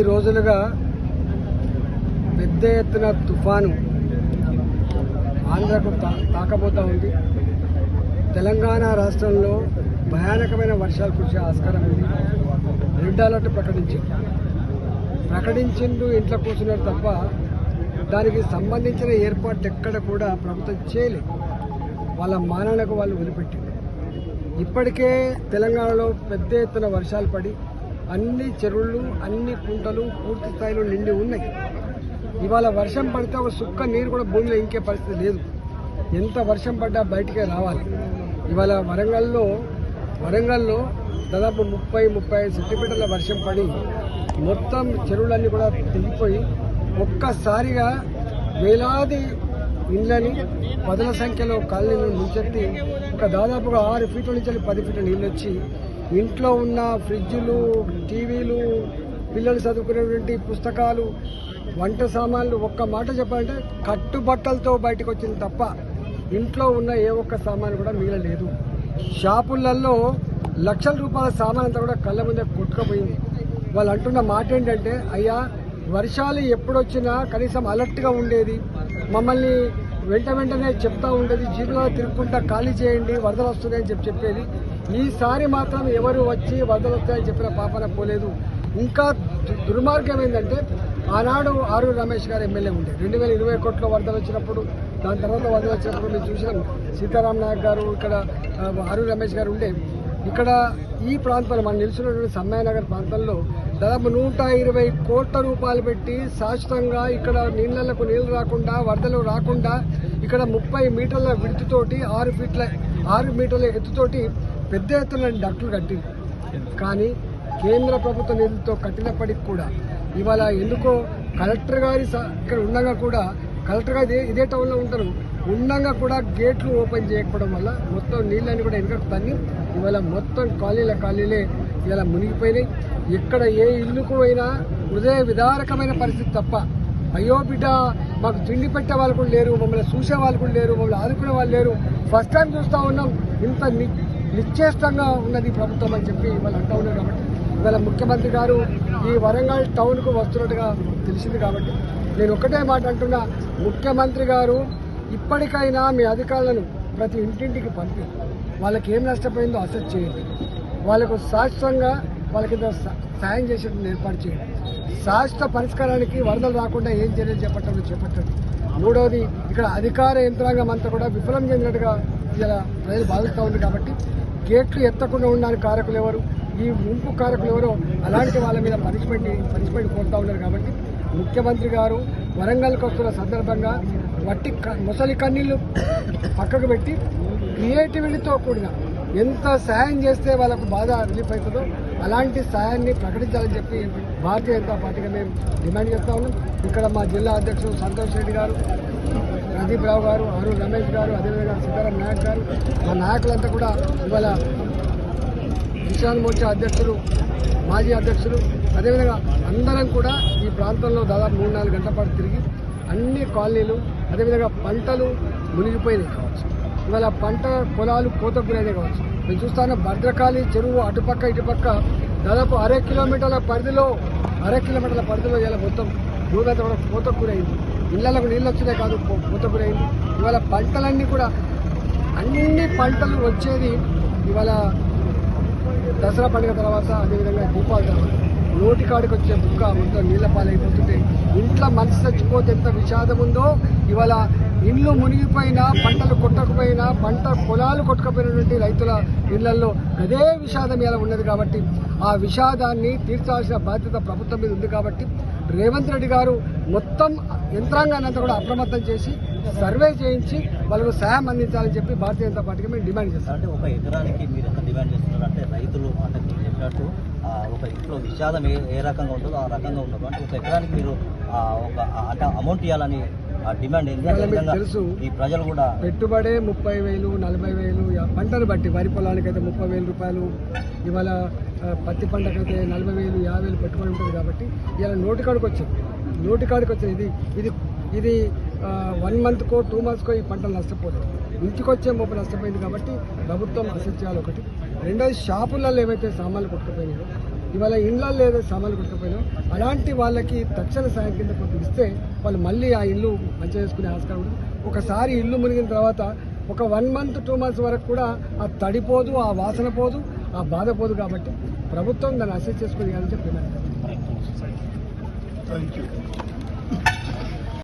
కొద్ది రోజులుగా పెద్ద ఎత్తున తుఫాను ఆంధ్రకు తా తాకబోతా ఉంది. తెలంగాణ రాష్ట్రంలో భయానకమైన వర్షాలు కురిసే ఆస్కారం ఉంది. రెడ్ అలర్ట్ ప్రకటించింది. ప్రకటించిండు ఇంట్లో కూర్చున్నారు తప్ప దానికి సంబంధించిన ఏర్పాట్లు ఎక్కడ కూడా ప్రభుత్వం చేయలేదు. వాళ్ళ మాననకు వాళ్ళు వదిలిపెట్టింది. ఇప్పటికే తెలంగాణలో పెద్ద ఎత్తున వర్షాలు పడి అన్ని చెరువులు అన్ని కుంటలు పూర్తి స్థాయిలో నిండి ఉన్నాయి. ఇవాళ వర్షం పడితే ఒక సుక్క నీరు కూడా భూమిలో ఇంకే పరిస్థితి లేదు. ఎంత వర్షం పడ్డా బయటికే రావాలి. ఇవాళ వరంగల్లో వరంగల్లో దాదాపు ముప్పై ముప్పై ఐదు సెంటీమీటర్ల వర్షం పడి మొత్తం చెరువులన్నీ కూడా తెగిపోయి ఒక్కసారిగా వేలాది ఇండ్లని పదుల సంఖ్యలో కాలనీలను ముంచెత్తి ఒక దాదాపుగా ఆరు ఫీట్ల నుంచి పది ఫీట్ల నీళ్ళు వచ్చి ఇంట్లో ఉన్న ఫ్రిడ్జులు టీవీలు పిల్లలు చదువుకునేటువంటి పుస్తకాలు వంట సామాన్లు ఒక్క మాట చెప్పాలంటే కట్టుబట్టలతో బయటకు వచ్చింది తప్ప ఇంట్లో ఉన్న ఏ ఒక్క సామాన్ కూడా మిగలలేదు. షాపులలో లక్షల రూపాయల సామాన్ అంతా కూడా కళ్ళ ముందే కొట్టుకుపోయింది. వాళ్ళు అంటున్న మాట ఏంటంటే అయ్యా వర్షాలు ఎప్పుడొచ్చినా కనీసం అలర్ట్గా ఉండేది. మమ్మల్ని వెంట వెంటనే చెప్తా ఉండేది జీపులో తిరుగుకుంటా ఖాళీ చేయండి వరదలు వస్తున్నాయని చెప్పి చెప్పేది. ఈసారి మాత్రం ఎవరు వచ్చి వరదలు వస్తాయని చెప్పిన పాపన పోలేదు. ఇంకా దుర్మార్గం ఏంటంటే ఆనాడు ఆరు రమేష్ గారు ఎమ్మెల్యే ఉండే. రెండు వేల ఇరవై ఒకటిలో వరదలు వచ్చినప్పుడు దాని తర్వాత వరదలు వచ్చినప్పుడు మేము చూసినాం. సీతారాం నాయక్ గారు ఇక్కడ ఆరు రమేష్ గారు ఉండే. ఇక్కడ ఈ ప్రాంతంలో మనం నిలిచినటువంటి సమ్మయ్యనగర్ ప్రాంతంలో దాదాపు నూట ఇరవై కోట్ల రూపాయలు పెట్టి శాశ్వతంగా ఇక్కడ నీళ్ళకు నీళ్ళు రాకుండా వరదలు రాకుండా ఇక్కడ ముప్పై మీటర్ల విడుతుతోటి ఆరు ఫీట్ల ఆరు మీటర్ల ఎత్తుతోటి పెద్ద ఎత్తున డక్టులు కట్టింది కానీ కేంద్ర ప్రభుత్వ నిధులతో కట్టినప్పటికి కూడా ఇవాళ ఎందుకో కలెక్టర్ గారి స- ఇక్కడ ఉండగా కూడా కలెక్టర్ గారు ఇదే ఇదే టౌన్లో ఉంటారు. ఉండగా కూడా గేట్లు ఓపెన్ చేయకపోవడం వల్ల మొత్తం నీళ్ళని కూడా వెనకకు తన్ని ఇవాళ మొత్తం కాలనీల కాలనీలే ఇలా మునిగిపోయినాయి. ఎక్కడ ఏ ఇల్లుకు పోయినా హృదయ విదారకమైన పరిస్థితి తప్ప అయ్యో బిడ్డ మాకు తిండి పెట్టే వాళ్ళు కూడా లేరు మమ్మల్ని చూసే వాళ్ళు కూడా లేరు మమ్మల్ని ఆదుకునే వాళ్ళు లేరు. ఫస్ట్ టైం చూస్తూ ఉన్నాం. ఇంత ని- నిశ్చేష్టంగా ఉన్నది ప్రభుత్వం అని చెప్పి వాళ్ళు అంటూ ఉన్నారు కాబట్టి. ఇవాళ ముఖ్యమంత్రి గారు ఈ వరంగల్ టౌన్కు వస్తున్నట్టుగా తెలిసింది కాబట్టి నేను ఒకటే మాట అంటున్నా. ముఖ్యమంత్రి గారు ఇప్పటికైనా మీ అధికారులను ప్రతి ఇంటింటికి పంపి వాళ్ళకి ఏం నష్టపోయిందో అసెస్ చేయండి. వాళ్ళకు శాశ్వతంగా వాళ్ళకి సాయం చేసేటట్టు ఏర్పాటు చేయండి. శాశ్వత పరిష్కారానికి వరదలు రాకుండా ఏం చర్యలు చేపట్టడం చేపట్టండి. మూడవది ఇక్కడ అధికార యంత్రాంగం అంతా కూడా విఫలం చెందినట్టుగా ఇలా ప్రజలు భావిస్తూ ఉంది కాబట్టి గేట్లు ఎత్తకుండా ఉండడానికి కారకులు ఎవరు? ఈ ముంపు కారకులు ఎవరో? అలాంటి వాళ్ళ మీద పనిష్మెంట్ పనిష్మెంట్ కోరుతూ ఉన్నారు కాబట్టి ముఖ్యమంత్రి గారు వరంగల్కి వస్తున్న సందర్భంగా వట్టి క- ముసలి కన్నీళ్ళు పక్కకు పెట్టి క్రియేటివిటీతో కూడిన ఎంత సహాయం చేస్తే వాళ్ళకు బాధ రిలీఫ్ అవుతుందో అలాంటి సహాయాన్ని ప్రకటించాలని చెప్పి భారతీయ జనతా పార్టీగా మేము డిమాండ్ చేస్తా ఉన్నాం. ఇక్కడ మా జిల్లా అధ్యక్షుడు సంతోష్ రెడ్డి గారు ప్రదీప్ రావు గారు అరుణ్ రమేష్ గారు అదేవిధంగా సీతారాం నాయక్ గారు మా నాయకులంతా కూడా ఇవాళ కిసాన్ మోర్చా అధ్యక్షులు మాజీ అధ్యక్షులు అదేవిధంగా అందరం కూడా ఈ ప్రాంతంలో దాదాపు మూడు నాలుగు గంటల పాటు తిరిగి అన్ని కాలనీలు అదేవిధంగా పంటలు మునిగిపోయినాయి కావచ్చు. ఇవాళ పంట పొలాలు కోతకు గురైనాయి కావచ్చు. మేము చూస్తాను భద్రకాళి చెరువు అటుపక్క ఇటుపక్క దాదాపు అర కిలోమీటర్ల పరిధిలో అర కిలోమీటర్ల పరిధిలో ఇలా మొత్తం భూగతం కూడా కోతకు గురైంది. ఇళ్ళకు నీళ్ళు వచ్చినాయి కాదు కోత గురైంది. ఇవాళ పంటలన్నీ కూడా అన్ని పంటలు వచ్చేది ఇవాళ దసరా పండుగ తర్వాత అదేవిధంగా దీపావళి తర్వాత. నోటి కాడికి వచ్చే బుక్క మొత్తం నీళ్ళ పాలైపోతుంటే ఇంట్లో మనిషి చచ్చిపోతే ఎంత విషాదం ఉందో ఇవాళ ఇండ్లు మునిగిపోయినా పంటలు కొట్టకపోయినా పంట పొలాలు కొట్టకపోయినటువంటి రైతుల ఇళ్ళలో అదే విషాదం ఇలా ఉన్నది కాబట్టి ఆ విషాదాన్ని తీర్చాల్సిన బాధ్యత ప్రభుత్వం మీద ఉంది కాబట్టి రేవంత్ రెడ్డి గారు మొత్తం యంత్రాంగాన్ని అంతా కూడా అప్రమత్తం చేసి సర్వే చేయించి వాళ్ళకు సహాయం అందించాలని చెప్పి భారతీయ జనతా పార్టీకి మేము డిమాండ్ చేస్తాం. అంటే ఒక ఎకరానికి మీరు ఎంత డిమాండ్ చేస్తున్నారు? అంటే రైతులు అంటే చెప్పినట్టు ఒక ఇంట్లో విషాదం ఏ ఏ రకంగా ఉంటుందో ఆ రకంగా ఉండదు అంటే ఒక ఎకరానికి మీరు ఒక అంటే అమౌంట్ ఇవ్వాలని డిమాండ్ ఏంటి అదేవిధంగా తెలుసు ఈ ప్రజలు కూడా పెట్టుబడే ముప్పై వేలు నలభై వేలు పంటను బట్టి వరి పొలానికైతే ముప్పై వేలు రూపాయలు ఇవాళ పత్తి పంటకైతే నలభై వేలు యాభై వేలు పెట్టుబడి ఉంటుంది కాబట్టి ఇలా నోటి కాడికి వచ్చింది. నోటి కాడికి వచ్చింది. ఇది ఇది ఇది వన్ మంత్కో టూ మంత్స్కో ఈ పంటలు నష్టపోలేదు. ఇంటికి వచ్చే మొప్పు నష్టపోయింది కాబట్టి ప్రభుత్వం అసెస్ చేయాలి ఒకటి. రెండోది షాపులలో ఏవైతే సామాన్లు కొట్టుకుపోయినాయో ఇవాళ ఇండ్లలో ఏదైతే సామాన్లు కొట్టుకుపోయినా అలాంటి వాళ్ళకి తక్షణ సాయం కింద కొంత ఇస్తే వాళ్ళు మళ్ళీ ఆ ఇల్లు మంచిగా చేసుకునే ఆస్కారం ఒకసారి ఇల్లు మునిగిన తర్వాత ఒక వన్ మంత్ టూ మంత్స్ వరకు కూడా ఆ తడిపోదు ఆ వాసన పోదు ఆ బాధ పోదు కాబట్టి ప్రభుత్వం దాన్ని అసెస్ చేసుకుని అని చెప్పి థ్యాంక్ యూ